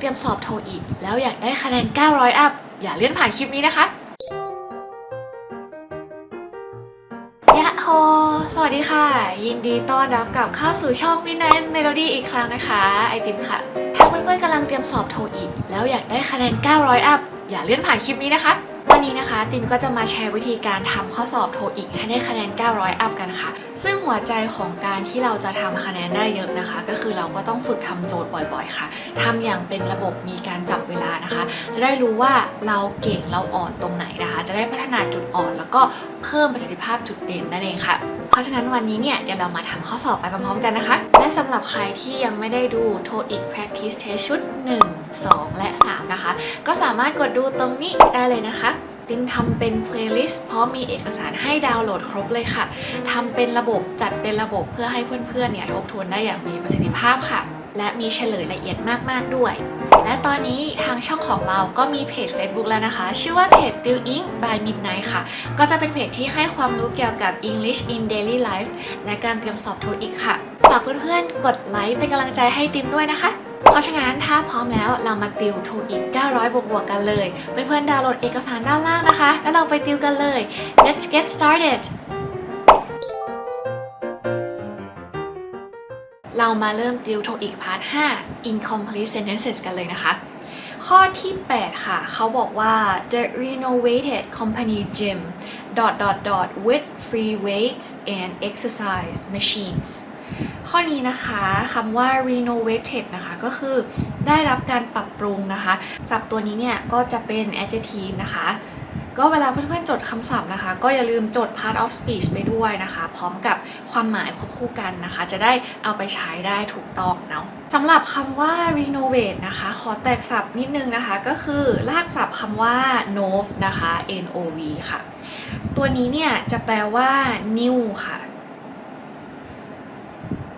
เตรียมสอบโทอีก แล้วอยากได้คะแนน 900 อัพ อย่าเลื่อนผ่านคลิปนี้นะคะยะโฮสวัสดีค่ะ ยินดีต้อนรับกลับเข้าสู่ช่องวินัยเมโลดี้อีกครั้งนะคะ ไอติมค่ะ ถ้าเพื่อนๆกำลังเตรียมสอบโทอีก แล้วอยากได้คะแนน 900 อัพ อย่าเลื่อนผ่านคลิปนี้นะคะ วันนี้นะคะติมก็จะมาแชร์วิธีการทำข้อสอบโทอีกให้ได้คะแนน 900 อัพกันค่ะ ซึ่งหัวใจของการที่เราจะทำคะแนนได้เยอะนะคะ ก็คือเราก็ต้องฝึกทำโจทย์บ่อยๆ ค่ะทำอย่างเป็นระบบมีการจับเวลานะคะ จะได้รู้ว่าเราเก่งเราอ่อนตรงไหนนะคะ จะได้พัฒนาจุดอ่อน แล้วก็เพิ่มประสิทธิภาพจุดเด่นนั่นเองค่ะเพราะฉะนั้นวันนี้เนี่ยเดี๋ยวเรามาทำข้อสอบไปพร้อมๆกันนะคะ และสำหรับใครที่ยังไม่ได้ดู TOEIC Practice Test ชุด 1 2 และ 3 นะคะ ก็สามารถกดดูตรงนี้ได้เลยนะคะ ติมทำเป็น playlist พร้อมมีเอกสารให้ดาวน์โหลดครบเลยค่ะทำเป็นระบบจัดเป็นระบบเพื่อให้เพื่อนๆเนี่ยทบทวนได้อย่างมีประสิทธิภาพค่ะ และมีเฉลยละเอียดมากๆด้วย และตอนนี้ทางช่องของเราก็มีเพจ Facebook แล้วนะคะ ชื่อว่าเพจ t i l i n k by Midnight ค่ะ ก็จะเป็นเพจที่ให้ความรู้เกี่ยวกับ English in Daily Life และการเตรียมสอบโทอีกค่ะ ฝากเพื่อนๆกดไลค์เป็นกำลังใจให้ติมด้วยนะคะ เพราะฉะนั้นถ้าพร้อมแล้วเรามาติวทูอีก 900 บวกบวกๆกันเลย เพื่อนๆดาวน์โหลดเอกสารด้านล่างนะคะ แล้วเราไปติวกันเลย let's get started เรามาเริ่มติวโทอีกพาร์ท 5 incomplete sentences กันเลยนะคะ ข้อที่ 8 ค่ะ เขาบอกว่า the renovated company gym dot dot dot with free weights and exercise machines ข้อนี้นะคะคำว่า renovated นะคะก็คือได้รับการปรับปรุงนะคะศัพท์ตัวนี้เนี่ยก็จะเป็น adjective นะคะก็เวลาเพื่อนๆจดคำศัพท์นะคะ ก็อย่าลืมจด part of speech ไปด้วยนะคะ พร้อมกับความหมายควบคู่กันนะคะ จะได้เอาไปใช้ได้ถูกต้องเนาะสำหรับคำว่า renovate นะคะ ขอแตกศัพท์นิดนึงนะคะ ก็คือรากศัพท์คำว่า nov นะคะ n o v ค่ะ ตัวนี้เนี่ยจะแปลว่า new ค่ะ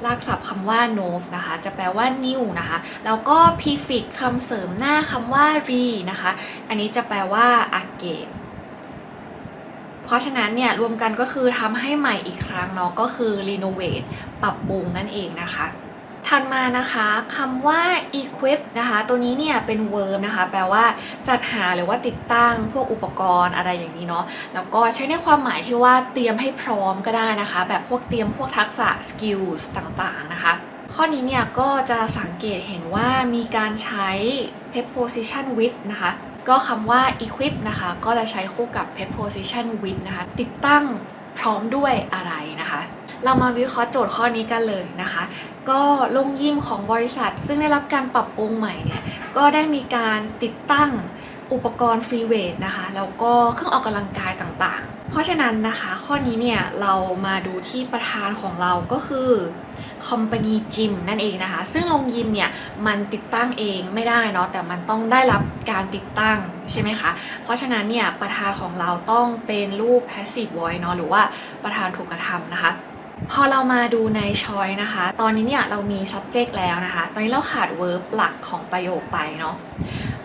รากศัพท์คำว่า nov นะคะ จะแปลว่า new นะคะ แล้วก็ prefix คำเสริมหน้าคำว่า re นะคะ อันนี้จะแปลว่า again เพราะฉะนั้นเนี่ยรวมกันก็คือทำให้ใหม่อีกครั้งเนาะก็คือ renovate ปรับปรุงนั่นเองนะคะ ถัดมานะคะคำว่า equip นะคะ ตัวนี้เนี่ยเป็น verb นะคะ แปลว่าจัดหาหรือว่าติดตั้งพวกอุปกรณ์อะไรอย่างนี้เนาะแล้วก็ใช้ในความหมายที่ว่าเตรียมให้พร้อมก็ได้นะคะ แบบพวกเตรียมพวกทักษะ skills ต่างๆ นะคะ ข้อนี้เนี่ยก็จะสังเกตเห็นว่ามีการใช้ preposition with นะคะก็คำว่า equip นะคะ ก็จะใช้คู่กับ preposition with นะคะ ติดตั้งพร้อมด้วยอะไรนะคะ เรามาวิเคราะห์โจทย์ข้อนี้กันเลยนะคะ ก็ลงยิมของบริษัท ซึ่งได้รับการปรับปรุงใหม่เนี่ยก็ได้มีการติดตั้งอุปกรณ์ฟรีเวทนะคะแล้วก็เครื่องออกกำลังกายต่างๆ เพราะฉะนั้นนะคะ ข้อนี้เนี่ยเรามาดูที่ประธานของเราก็คือ Company Gym นั่นเองนะคะ ซึ่งโรงยิมเนี่ยมันติดตั้งเองไม่ได้เนาะแต่มันต้องได้รับการติดตั้งใช่ไหมคะ เพราะฉะนั้นเนี่ยประธานของเราต้องเป็นรูป passive voice เนาะหรือว่าประธานถูกกระทำนะคะ พอเรามาดูในช้อยนะคะ ตอนนี้เนี่ยเรามี subject แล้วนะคะ ตอนนี้เราขาด verb หลักของประโยคไปเนาะ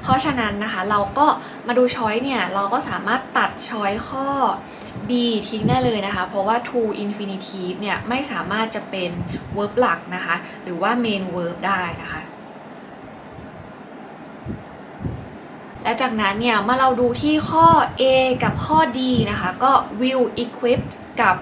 เพราะฉะนั้นนะคะเราก็มาดูช้อยเนี่ยเราก็สามารถตัดช้อยข้อ B ทิ้งได้เลยนะคะ เพราะว่า to infinitive เนี่ยไม่สามารถจะเป็น verb หลักนะคะ หรือว่า main verb ได้นะคะ และจากนั้นเนี่ยเมื่อเราดูที่ข้อ A กับข้อ D นะคะ ก็ will equip กับ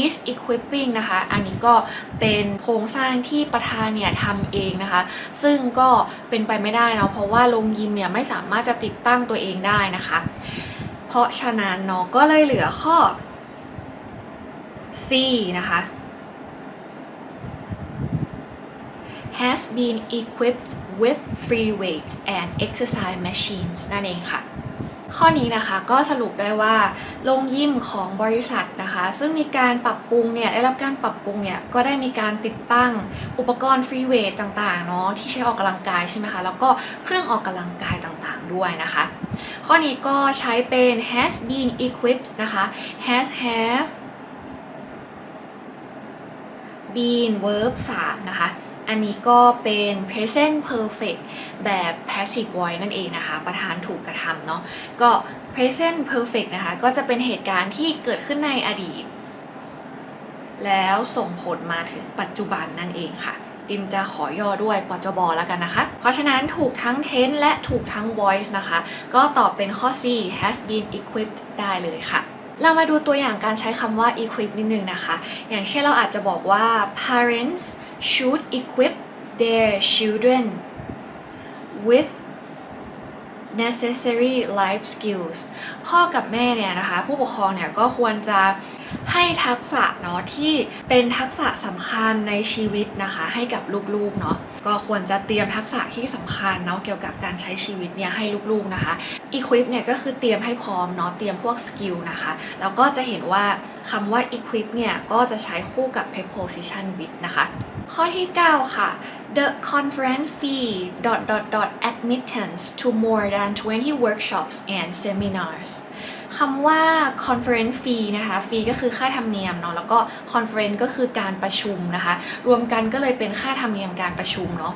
is equipping นะคะ อันนี้ก็เป็นโครงสร้างที่ประธานเนี่ยทำเองนะคะ ซึ่งก็เป็นไปไม่ได้เนาะเพราะว่าโรงยิมเนี่ยไม่สามารถจะติดตั้งตัวเองได้นะคะ เพราะฉะนั้นเนาะก็เลยเหลือข้อ C นะคะ has been equipped with free weights and exercise machines นั่นเองค่ะ ข้อนี้นะคะก็สรุปได้ว่าโรงยิมของบริษัทนะคะ ซึ่งมีการปรับปรุงเนี่ยได้รับการปรับปรุงเนี่ยก็ได้มีการติดตั้งอุปกรณ์ฟรีเวทต่างๆเนาะที่ใช้ออกกำลังกายใช่ไหมคะแล้วก็เครื่องออกกำลังกายต่างๆด้วยนะคะ ข้อนี้ก็ใช้เป็น has been equipped นะคะ has have been verb 3นะคะ อันนี้ก็เป็น present perfect แบบ passive voice นั่นเองนะคะ ประธานถูกกระทำเนาะก็ present perfect นะคะ ก็จะเป็นเหตุการณ์ที่เกิดขึ้นในอดีต แล้วส่งผลมาถึงปัจจุบันนั่นเองค่ะติมจะขอย่อด้วยปจบแล้วกันนะคะ เพราะฉะนั้นถูกทั้ง tense และถูกทั้ง voice นะคะ ก็ตอบเป็นข้อ C has been equipped ได้เลยค่ะ เรามาดูตัวอย่างการใช้คำว่า equip นิดนึงนะคะ อย่างเช่นเราอาจจะบอกว่า parents should equip their children with necessary life skills พ่อกับแม่เนี่ยนะคะผู้ปกครองเนี่ยก็ควรจะให้ทักษะเนาะที่เป็นทักษะสำคัญในชีวิตนะคะให้กับลูกๆเนาะก็ควรจะเตรียมทักษะที่สำคัญเนาะเกี่ยวกับการใช้ชีวิตเนี่ยให้ลูกๆนะคะ equip เนี่ยก็คือเตรียมให้พร้อมเนาะเตรียมพวกสกิลนะคะแล้วก็จะเห็นว่าคำว่า equip เนี่ยก็จะใช้คู่กับ preposition with นะคะ ข้อที่ 9 ค่ะ The conference fee dot dot dot admittance to more than 20 workshops and seminars คำว่า conference fee นะคะ fee ก็คือค่าธรรมเนียมเนาะ แล้วก็ conference ก็คือการประชุมนะคะ รวมกันก็เลยเป็นค่าธรรมเนียมการประชุมเนาะ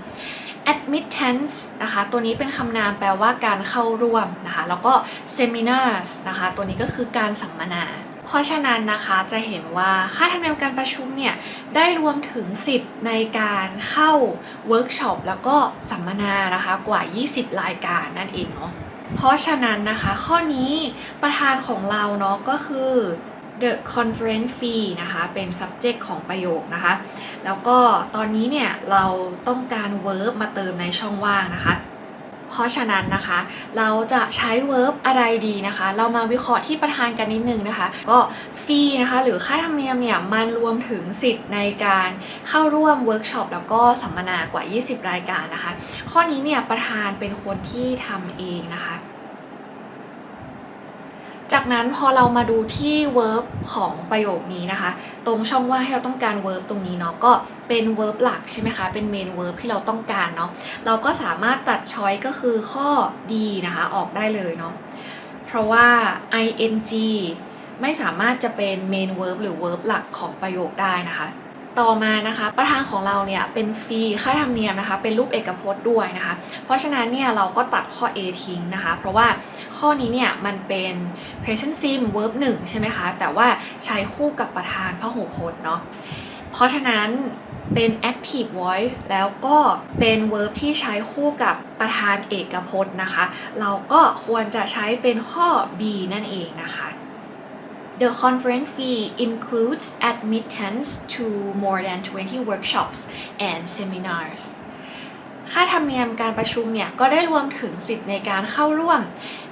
admittance นะคะ ตัวนี้เป็นคำนามแปลว่าการเข้าร่วมนะคะ แล้วก็ seminars นะคะ ตัวนี้ก็คือการสัมมนา เพราะฉะนั้นนะคะจะเห็นว่าค่าธรรมเนียมการประชุมเนี่ยได้รวมถึงสิทธิ์ในการเข้าเวิร์กช็อปแล้วก็สัมมนานะคะกว่า 20 รายการนั่นเองเนาะเพราะฉะนั้นนะคะข้อนี้ประธานของเราเนาะก็คือ the conference fee นะคะเป็น subject ของประโยคนะคะ แล้วก็ตอนนี้เนี่ยเราต้องการ verb มาเติมในช่องว่างนะคะ เพราะฉะนั้นนะคะ เราจะใช้ verb อะไรดีนะคะ เรามาวิเคราะห์ที่ประธานกันนิดนึงนะคะ ก็ฟรีนะคะ หรือค่าธรรมเนียมเนี่ยมันรวมถึงสิทธิ์ในการเข้าร่วมเวิร์กช็อปแล้วก็สัมมนากว่า 20 รายการนะคะ ข้อนี้เนี่ยประธานเป็นคนที่ทำเองนะคะ จากนั้นพอเรามาดูที่ verb ของประโยคนี้นะคะ ตรงช่องว่างที่เราต้องการ verb ตรงนี้เนาะก็เป็น verb หลักใช่ไหมคะ เป็น main verb ที่เราต้องการเนาะเราก็สามารถตัด choice ก็คือข้อ D นะคะ ออกได้เลยเนาะเพราะว่า ing ไม่สามารถจะเป็น main verb หรือ verb หลักของประโยคได้นะคะ ต่อมานะคะ ประธานของเราเนี่ยเป็นฟรีค่าธรรมเนียมนะคะ เป็นรูปเอกพจน์ด้วยนะคะ เพราะฉะนั้นเนี่ยเราก็ตัดข้อ A ทิ้งนะคะ เพราะว่าข้อนี้เนี่ยมันเป็น present sim verb 1 ใช่ไหมคะ แต่ว่าใช้คู่กับประธานพหูพจน์เนาะเพราะฉะนั้นเป็น active voice แล้วก็เป็น verb ที่ใช้คู่กับประธานเอกพจน์นะคะ เราก็ควรจะใช้เป็นข้อ B นั่นเองนะคะ The conference fee includes admittance to more than 20 workshops and seminars ค่าธรรมเนียมการประชุมเนี่ยก็ได้รวมถึงสิทธิ์ในการเข้าร่วม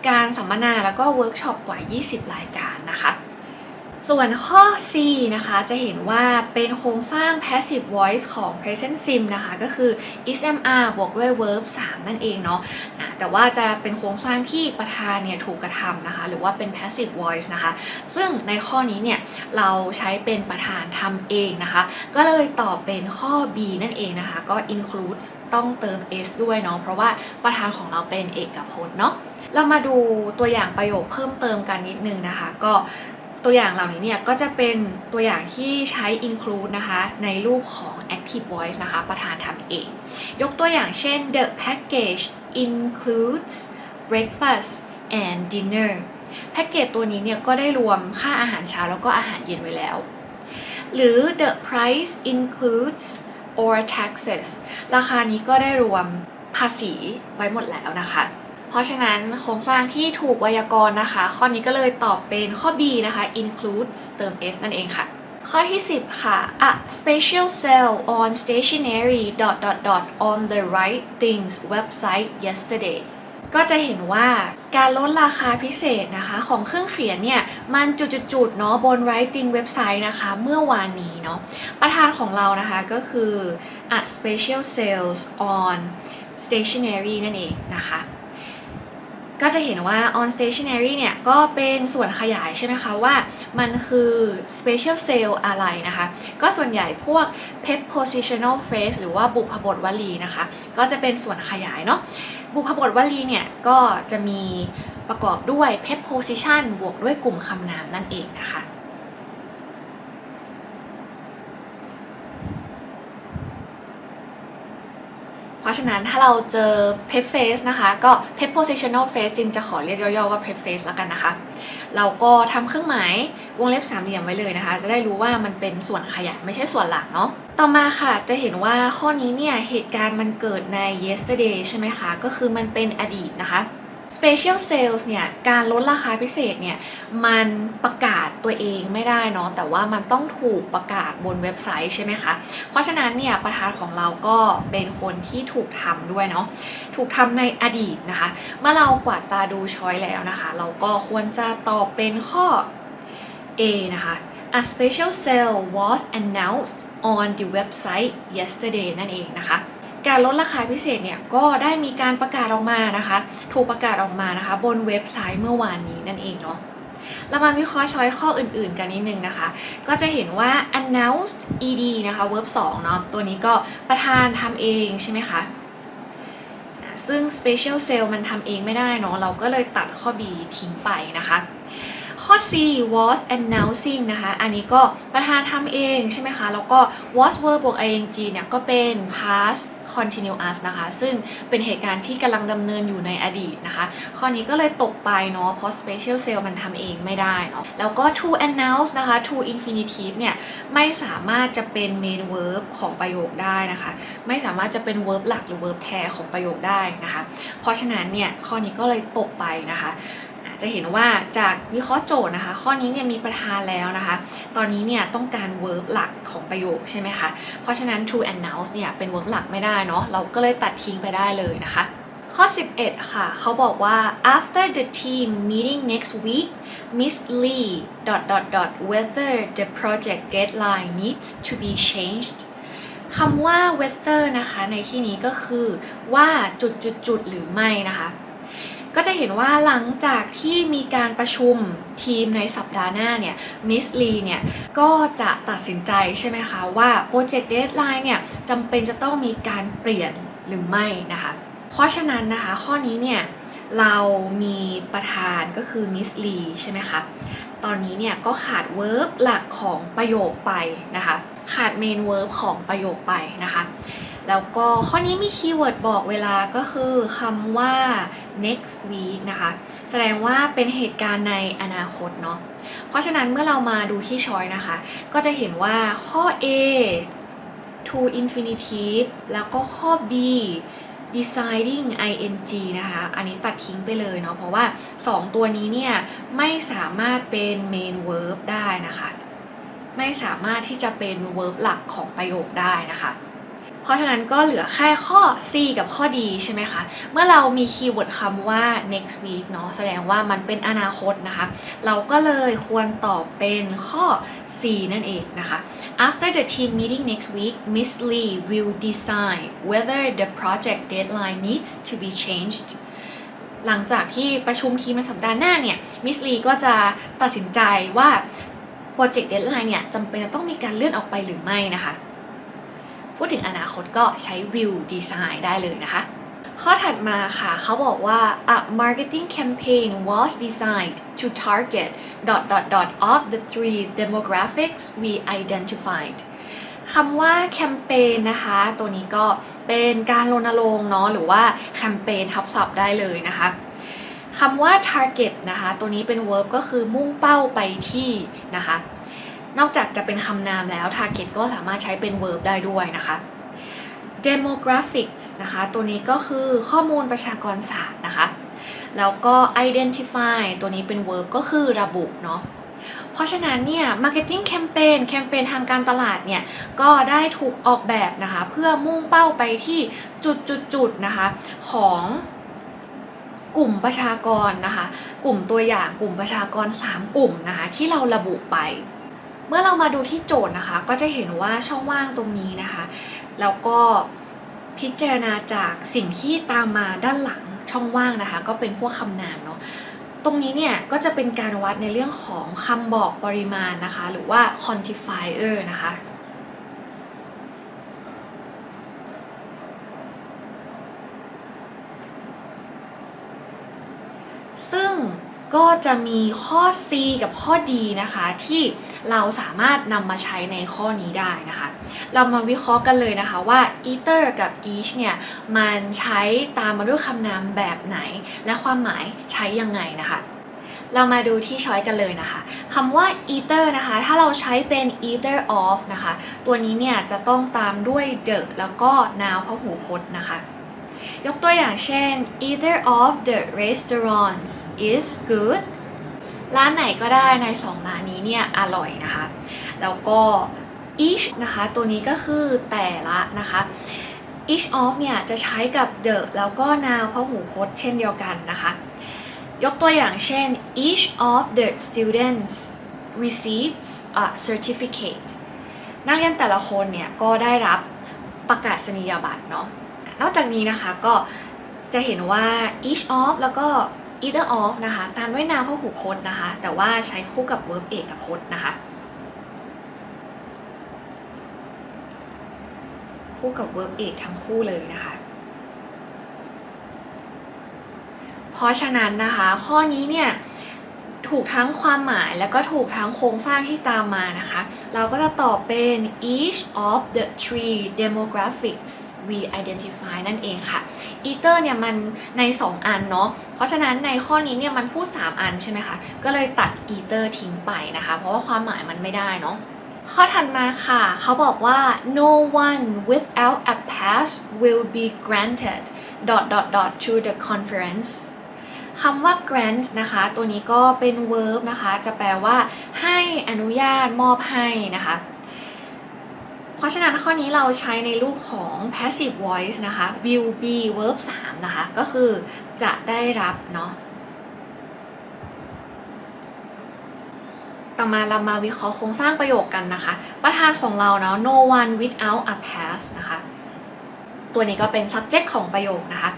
การสัมมนาแล้วก็เวิร์กช็อปกว่า 20 รายการนะคะ ส่วนข้อ C นะคะ จะเห็นว่าเป็นโครงสร้าง passive voice ของ present sim นะคะ ก็คือ ismr บวกด้วย verb 3 นั่นเองเนาะะแต่ว่าจะเป็นโครงสร้างที่ประธานเนี่ยถูกกระทำนะคะ หรือว่าเป็น passive voice นะคะ ซึ่งในข้อนี้เนี่ย เราใช้เป็นประธานทำเองนะคะ ก็เลยตอบเป็นข้อ B นั่นเองนะคะ ก็ includes ต้องเติม s ด้วยเนาะ เพราะว่าประธานของเราเป็นเอกพจน์เนาะเรามาดูตัวอย่างประโยคเพิ่มเติมกันนิดนึงนะคะ ก็ ตัวอย่างเหล่านี้เนี่ยก็จะเป็นตัวอย่างที่ใช้ include นะคะในรูปของ active voice นะคะ ประธานทำเอง ยกตัวอย่างเช่น the package includes breakfast and dinner แพ็กเกจตัวนี้เนี่ยก็ได้รวมค่าอาหารเช้าแล้วก็อาหารเย็นไว้แล้ว หรือ the price includes or taxes ราคานี้ก็ได้รวมภาษีไว้หมดแล้วนะคะ เพราะฉะนั้นโครงสร้างที่ถูกไวยากรณ์นะคะ ข้อนี้ก็เลยตอบเป็นข้อ B นะคะ includes เติม s นั่นเองค่ะ ข้อที่ 10 ค่ะ a special sale on stationery dot dot dot on the right things website yesterday ก็จะเห็นว่าการลดราคาพิเศษนะคะของเครื่องเขียนเนี่ย มันจุดๆๆเนาะบน writing เว็บไซต์นะคะ เมื่อวานนี้เนาะประธานของเรานะคะก็คือ a special sales on stationery นั่นเองนะคะ ก็จะเห็นว่า on stationery เนี่ย ก็เป็นส่วนขยายใช่ไหมคะว่ามันคือ special sale อะไรนะคะ ก็ส่วนใหญ่พวก prepositional phrase หรือว่าบุพบทวลีนะคะ ก็จะเป็นส่วนขยายเนาะบุพบทวลีเนี่ย ก็จะมีประกอบด้วย preposition บวกด้วยกลุ่มคำนามนั่นเองนะคะ ราะฉะนั้นถ้าเราเจอ preface นะคะ ก็ prepositional phrase จิมจะขอเรียกย่อๆว่า preface แล้วกันนะคะ เราก็ทำเครื่องหมายวงเล็บสามเหลี่ยมไว้เลยนะคะ จะได้รู้ว่ามันเป็นส่วนขยายไม่ใช่ส่วนหลักเนาะต่อมาค่ะจะเห็นว่าข้อนี้เนี่ยเหตุการณ์มันเกิดใน yesterday ใช่ไหมคะ ก็คือมันเป็นอดีตนะคะ special sales เนี่ย การลดราคาพิเศษเนี่ย มันประกาศตัวเองไม่ได้เนาะ แต่ว่ามันต้องถูกประกาศบนเว็บไซต์ใช่ไหมคะ เพราะฉะนั้นเนี่ย ประธานของเราก็เป็นคนที่ถูกทำด้วยเนาะ ถูกทำในอดีตนะคะ เมื่อเรากวาดตาดูช้อยแล้วนะคะ เราก็ควรจะตอบเป็นข้อ A นะคะ A special sale was announced on the website yesterday นั่นเองนะคะ การลดราคาพิเศษเนี่ยก็ได้มีการประกาศออกมานะคะ ถูกประกาศออกมานะคะ บนเว็บไซต์เมื่อวานนี้นั่นเองเนาะเรามาวิเคราะห์ช้อยข้ออื่นๆกันนิดนึงนะคะ ก็จะเห็นว่า announced ed นะคะ verb 2เนาะตัวนี้ก็ประธานทำเองใช่ไหมคะซึ่ง special sale มันทำเองไม่ได้เนาะเราก็เลยตัดข้อ B ทิ้งไปนะคะ ข้อ C was announcing นะคะ อันนี้ก็ประธานทำเองใช่ไหมคะ แล้วก็ was verb บวก ing เนี่ยก็เป็น past continuous นะคะ ซึ่งเป็นเหตุการณ์ที่กำลังดำเนินอยู่ในอดีตนะคะ ข้อนี้ก็เลยตกไปเนาะ เพราะ special sale มันทำเองไม่ได้เนาะ แล้วก็ to announce นะคะ to infinitive เนี่ยไม่สามารถจะเป็น main verb ของประโยคได้นะคะ ไม่สามารถจะเป็น verb หลักหรือ verb แทนของประโยคได้นะคะ เพราะฉะนั้นเนี่ยข้อนี้ก็เลยตกไปนะคะ จะเห็นว่าจากวิเคราะห์โจทย์นะคะ ข้อนี้เนี่ยมีประธานแล้วนะคะ ตอนนี้เนี่ยต้องการ verb หลักของประโยคใช่ไหมคะ เพราะฉะนั้น to announce เนี่ยเป็น verb หลักไม่ได้เนาะ เราก็เลยตัดทิ้งไปได้เลยนะคะ ข้อ 11 ค่ะ เขาบอกว่า after the team meeting next week Miss Lee dot dot dot whether the project deadline needs to be changed คำว่า whether นะคะ ในที่นี้ก็คือว่าจุดจุดจุดหรือไม่นะคะ ก็จะเห็นว่าหลังจากที่มีการประชุมทีมในสัปดาห์หน้าเนี่ยมิสลีเนี่ยก็จะตัดสินใจใช่ไหมคะว่าโปรเจกต์เดทไลน์เนี่ยจำเป็นจะต้องมีการเปลี่ยนหรือไม่นะคะ เพราะฉะนั้นนะคะข้อนี้เนี่ยเรามีประธานก็คือมิสลีใช่ไหมคะ ตอนนี้เนี่ยก็ขาดเวิร์บหลักของประโยคไปนะคะ ขาดเมนเวิร์บของประโยคไปนะคะ แล้วก็ข้อนี้มีคีย์เวิร์ดบอกเวลาก็คือคำว่า next week นะคะ แสดงว่าเป็นเหตุการณ์ในอนาคตเนาะ เพราะฉะนั้นเมื่อเรามาดูที่ช้อยนะคะ ก็จะเห็นว่าข้อ A to infinitive แล้วก็ข้อ B deciding ing นะคะ อันนี้ตัดทิ้งไปเลยเนาะ เพราะว่า 2 ตัวนี้เนี่ย ไม่สามารถเป็น main verb ได้นะคะ ไม่สามารถที่จะเป็น verb หลักของประโยคได้นะคะ เพราะฉะนั้นก็เหลือแค่ข้อ C กับข้อ D ใช่ไหมคะ เมื่อเรามีคีย์เวิร์ดคำว่า next week เนาะแสดงว่ามันเป็นอนาคตนะคะ เราก็เลยควรตอบเป็นข้อ C นั่นเองนะคะ After the team meeting next week Miss Lee will decide whether the project deadline needs to be changed หลังจากที่ประชุมทีมในสัปดาห์หน้าเนี่ย มิสลีก็จะตัดสินใจว่าโปรเจกต์เด d ไลน์เนี่ยจำเป็นจะต้องมีการเลื่อนออกไปหรือไม่นะคะ พูดถึงอนาคตก็ใช้ will design ได้เลยนะคะ ข้อถัดมาค่ะ เขาบอกว่า a marketing campaign was designed to target dot dot dot of the three demographics we identified คำว่าแคมเปญนะคะ ตัวนี้ก็เป็นการรณรงค์เนาะหรือว่าแคมเปญทับศัพท์ได้เลยนะคะคำว่า target นะคะ ตัวนี้เป็น verb ก็คือมุ่งเป้าไปที่นะคะ นอกจากจะเป็นคำนามแล้ว target ก็สามารถใช้เป็น verb ได้ด้วยนะคะ demographics นะคะ ตัวนี้ก็คือข้อมูลประชากรศาสตร์นะคะ แล้วก็ identify ตัวนี้เป็น verb ก็คือระบุเนาะเพราะฉะนั้นเนี่ย marketing campaign แคมเปญทางการตลาดเนี่ย ก็ได้ถูกออกแบบนะคะ เพื่อมุ่งเป้าไปที่จุดๆ นะคะ ของกลุ่มประชากรนะคะ กลุ่มตัวอย่างกลุ่มประชากร 3 กลุ่มนะคะ ที่เราระบุไป เมื่อเรามาดูที่โจทย์นะคะ ก็จะเห็นว่าช่องว่างตรงนี้นะคะ แล้วก็พิจารณาจากสิ่งที่ตามมาด้านหลังช่องว่างนะคะ ก็เป็นพวกคำนามเนาะตรงนี้เนี่ยก็จะเป็นการวัดในเรื่องของคำบอกปริมาณนะคะ หรือว่า quantifier นะคะซึ่งก็จะมีข้อ C กับข้อ D นะคะที่ เราสามารถนำมาใช้ในข้อนี้ได้นะคะ เรามาวิเคราะห์กันเลยนะคะว่า eater กับ each เนี่ยมันใช้ตามมาด้วยคำนามแบบไหน และความหมายใช้ยังไงนะคะเรามาดูที่ช้อยกันเลยนะคะคำว่า eater นะคะ ถ้าเราใช้เป็น eater of นะคะ ตัวนี้เนี่ยจะต้องตามด้วย the แล้วก็ noun พหูพจน์นะคะ ยกตัวอย่างเช่น either of the restaurants is good ร้านไหนก็ได้ใน 2 ร้านนี้เนี่ยอร่อยนะคะ แล้วก็ each นะคะ ตัวนี้ก็คือแต่ละนะคะ each of เนี่ยจะใช้กับ the แล้วก็ noun พหูพจน์เช่นเดียวกันนะคะ ยกตัวอย่างเช่น each of the students receives a certificate นักเรียนแต่ละคนเนี่ยก็ได้รับประกาศนียบัตรเนาะ นอกจากนี้นะคะก็จะเห็นว่า each of แล้วก็ either of นะคะ ตามด้วยนามพหูพจน์นะคะ แต่ว่าใช้คู่กับ verb เอกพจน์นะคะ คู่กับ verb เอกทั้งคู่เลยนะคะ เพราะฉะนั้นนะคะ ข้อนี้เนี่ย ถูกทั้งความหมายแล้วก็ถูกทั้งโครงสร้างที่ตามมานะคะ เราก็จะตอบเป็น each of the three demographics we identify นั่นเองค่ะ ether เนี่ยมันใน 2 อันเนาะ เพราะฉะนั้นในข้อนี้เนี่ยมันพูด 3 อันใช่ไหมคะ ก็เลยตัด ether ทิ้งไปนะคะ เพราะว่าความหมายมันไม่ได้เนาะข้อถัดมาค่ะ เขาบอกว่า no one without a pass will be granted dot dot dot to the conference คำว่า grant นะคะ ตัวนี้ก็เป็น verb นะคะ จะแปลว่า ให้อนุญาตมอบให้นะคะ เพราะฉะนั้นข้อนี้เราใช้ในรูปของ passive voice นะคะ will be verb 3 นะคะ ก็คือจะได้รับเนาะต่อมาเรามาวิเคราะห์โครงสร้างประโยคกันนะคะ ประธานของเราเนาะ no one without a pass นะคะ ตัวนี้ก็เป็น subject ของประโยคนะคะ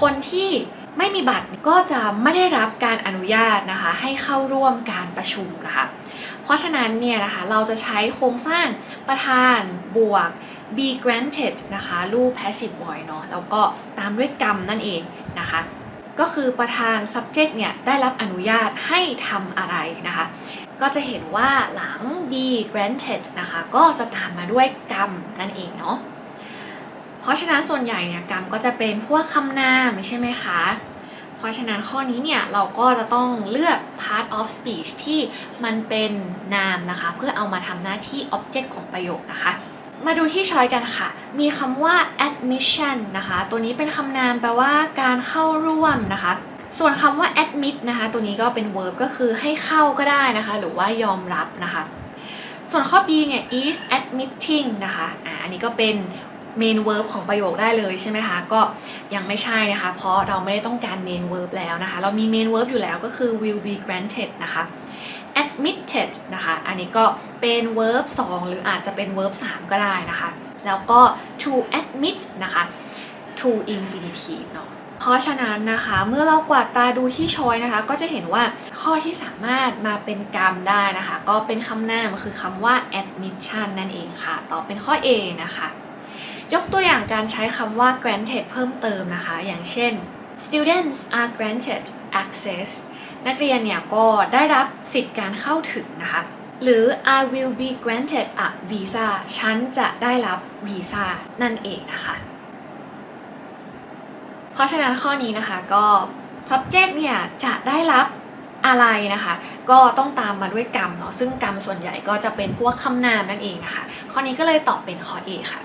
คนที่ ไม่มีบัตรก็จะไม่ได้รับการอนุญาตนะคะให้เข้าร่วมการประชุมนะคะเพราะฉะนั้นเนี่ยนะคะเราจะใช้โครงสร้างประธานบวก be granted นะคะรูป passive voice เนาะแล้วก็ตามด้วยกรรมนั่นเองนะคะก็คือประธาน subject เนี่ยได้รับอนุญาตให้ทำอะไรนะคะก็จะเห็นว่าหลัง be granted นะคะก็จะตามมาด้วยกรรมนั่นเองเนาะเพราะฉะนั้นส่วนใหญ่เนี่ยกรรมก็จะเป็นพวกคำนามใช่ไหมคะ ราะฉะนั้นข้อนี้เนี่ยเราก็จะต้องเลือก part of speech ที่มันเป็นนามนะคะ เพื่อเอามาทำหน้าที่ object ของประโยคนะคะ มาดูที่ช้อยกันค่ะ มีคำว่า admission นะคะ ตัวนี้เป็นคำนามแปลว่าการเข้าร่วมนะคะส่วนคำว่า admit นะคะ ตัวนี้ก็เป็น verb ก็คือให้เข้าก็ได้นะคะ หรือว่ายอมรับนะคะ ส่วนข้อ B เนี่ย is admitting นะคะ อ่า อันนี้ก็เป็น main verb ของประโยคได้เลยใช่ไหมคะ ก็ยังไม่ใช่นะคะ เพราะเราไม่ได้ต้องการ main verb แล้วนะคะ เรามี main verb อยู่แล้วก็คือ will be granted นะคะ admitted นะคะ อันนี้ก็เป็น verb 2 หรืออาจจะเป็น verb 3 ก็ได้นะคะ แล้วก็ to admit นะคะ to infinitive เนาะเพราะฉะนั้นนะคะเมื่อเรากวาดตาดูที่ช้อยนะคะ ก็จะเห็นว่าข้อที่สามารถมาเป็นกรรมได้นะคะ ก็เป็นคำนามคือคำว่า admission นั่นเองค่ะ ตอบเป็นข้อ A นะคะ ยกตัวอย่างการใช้คำว่า granted เพิ่มเติมนะคะ อย่างเช่น students are granted access นักเรียนเนี่ยก็ได้รับสิทธิ์การเข้าถึงนะคะ หรือ I will be granted a visa ฉันจะได้รับวีซ่านั่นเองนะคะ เพราะฉะนั้นข้อนี้นะคะก็ subject เนี่ยจะได้รับอะไรนะคะ ก็ต้องตามมาด้วยกรรมเนาะซึ่งกรรมส่วนใหญ่ก็จะเป็นพวกคำนามนั่นเองนะคะ ข้อนี้ก็เลยตอบเป็นข้อ A ค่ะ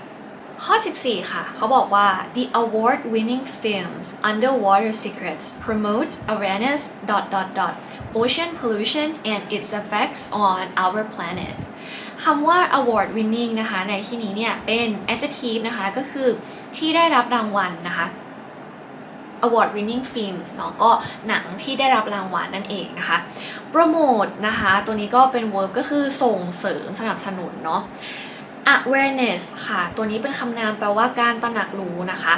ข้อ 14 ค่ะ เขาบอกว่า the award winning films underwater secrets promotes awareness dot dot dot ocean pollution and its effects on our planet คำว่า award winning นะคะ ในที่นี้เนี่ย เป็น adjective นะคะ ก็คือที่ได้รับรางวัลนะคะ award winning films เนาะก็หนังที่ได้รับรางวัลนั่นเองนะคะ promote นะคะ ตัวนี้ก็เป็น verb ก็คือส่งเสริมสนับสนุนเนาะ awareness ค่ะ ตัวนี้เป็นคำนามแปลว่าการตระหนักรู้นะคะ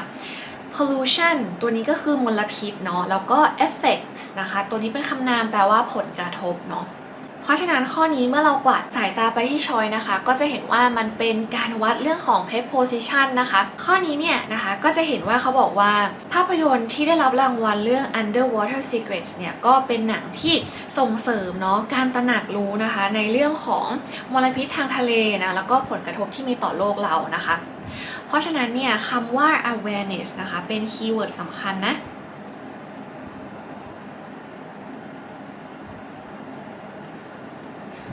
pollution ตัวนี้ก็คือมลพิษเนาะ แล้วก็ effects นะคะ ตัวนี้เป็นคำนามแปลว่าผลกระทบเนาะ เพราะฉะนั้นข้อนี้เมื่อเรากวาดสายตาไปที่ชอยนะคะ ก็จะเห็นว่ามันเป็นการวัดเรื่องของ pet position นะคะ ข้อนี้เนี่ยนะคะก็จะเห็นว่าเขาบอกว่า ภาพยนตร์ที่ได้รับรางวัลเรื่อง Underwater Secrets เนี่ยก็เป็นหนังที่ส่งเสริมเนาะการตระหนักรู้นะคะ ในเรื่องของมลพิษทางทะเลนะแล้วก็ผลกระทบที่มีต่อโลกเรานะคะ เพราะฉะนั้นเนี่ยคำว่า awareness นะคะเป็นคีย์เวิร์ดสำคัญนะ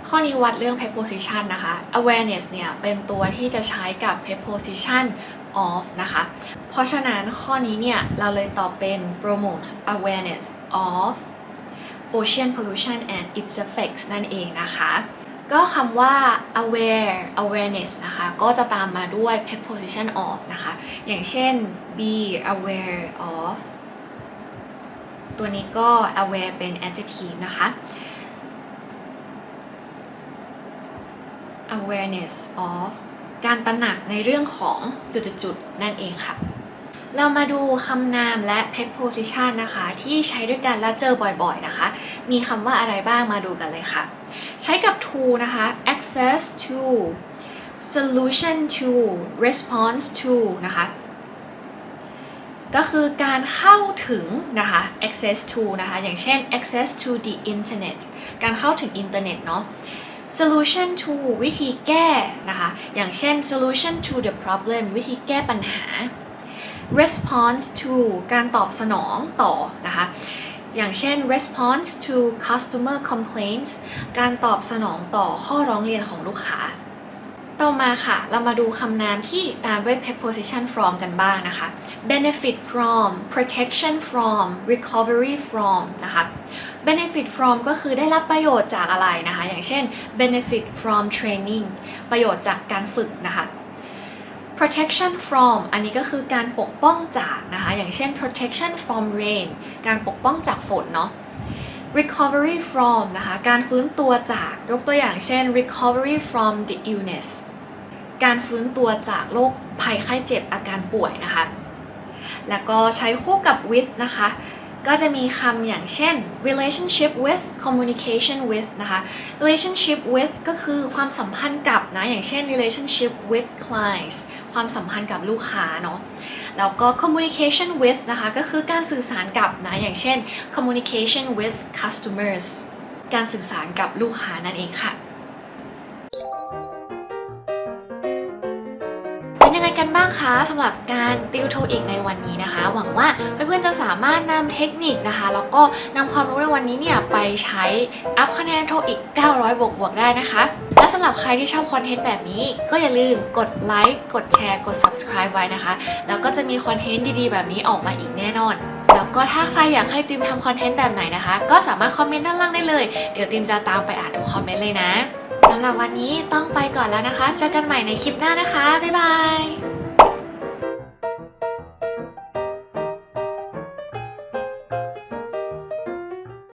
ข้อนี้วัดเรื่อง preposition นะคะ awareness เนี่ยเป็นตัวที่จะใช้กับ preposition of นะคะ เพราะฉะนั้นข้อนี้เนี่ยเราเลยตอบเป็น promote awareness of ocean pollution and its effects นั่นเองนะคะ ก็คำว่า aware awareness นะคะ ก็จะตามมาด้วย preposition of นะคะ อย่างเช่น be aware of ตัวนี้ก็ aware เป็น adjective นะคะ awareness of การตระหนักในเรื่องของจุดๆนั่นเองค่ะ เรามาดูคำนามและ preposition นะคะ ที่ใช้ด้วยกันและเจอบ่อยๆนะคะ มีคำว่าอะไรบ้างมาดูกันเลยค่ะ ใช้กับ to นะคะ access to solution to response to นะคะก็คือการเข้าถึงนะคะ access to นะคะ อย่างเช่น access to the internet การเข้าถึงอินเทอร์เน็ตเนาะ solution to วิธีแก้นะคะ อย่างเช่น solution to the problem วิธีแก้ปัญหา response to การตอบสนองต่อนะคะ อย่างเช่น response to customer complaints การตอบสนองต่อข้อร้องเรียนของลูกค้า ต่อมาค่ะ เรามาดูคำนามที่ตามด้วย preposition from กันบ้างนะคะ benefit from protection from recovery from นะคะ benefit from ก็คือได้รับประโยชน์จากอะไรนะคะ อย่างเช่น benefit from training ประโยชน์จากการฝึกนะคะ protection from อันนี้ก็คือการปกป้องจากนะคะ อย่างเช่น protection from rain การปกป้องจากฝนเนาะ recovery from นะคะ การฟื้นตัวจาก ยกตัวอย่างเช่น recovery from the illness การฟื้นตัวจากโรคภัยไข้เจ็บอาการป่วยนะคะ แล้วก็ใช้คู่กับ with นะคะ ก็จะมีคำอย่างเช่น relationship with communication with นะคะ relationship with ก็คือความสัมพันธ์กับนะ อย่างเช่น relationship with clients ความสัมพันธ์กับลูกค้าเนาะแล้วก็ communication with นะคะ ก็คือการสื่อสารกับนะ อย่างเช่น communication with customers การสื่อสารกับลูกค้านั่นเองค่ะ กันบ้างคะสำหรับการติวโทอีกในวันนี้นะคะ หวังว่าเพื่อนๆจะสามารถนำเทคนิคนะคะ แล้วก็นำความรู้ในวันนี้เนี่ยไปใช้อัพคะแนนโทอีก 900 บวกบวกๆได้นะคะ และสำหรับใครที่ชอบคอนเทนต์แบบนี้ ก็อย่าลืมกดไลค์กดแชร์กด subscribe ไว้นะคะ แล้วก็จะมีคอนเทนต์ดีๆ แบบนี้ออกมาอีกแน่นอนแล้วก็ถ้าใครอยากให้ติมทำคอนเทนต์แบบไหนนะคะ ก็สามารถคอมเมนต์ด้านล่างได้เลย เดี๋ยวติมจะตามไปอ่านทุกคอมเมนต์เลยนะสำหรับวันนี้ต้องไปก่อนแล้วนะคะ เจอกันใหม่ในคลิปหน้านะคะ บ๊ายบาย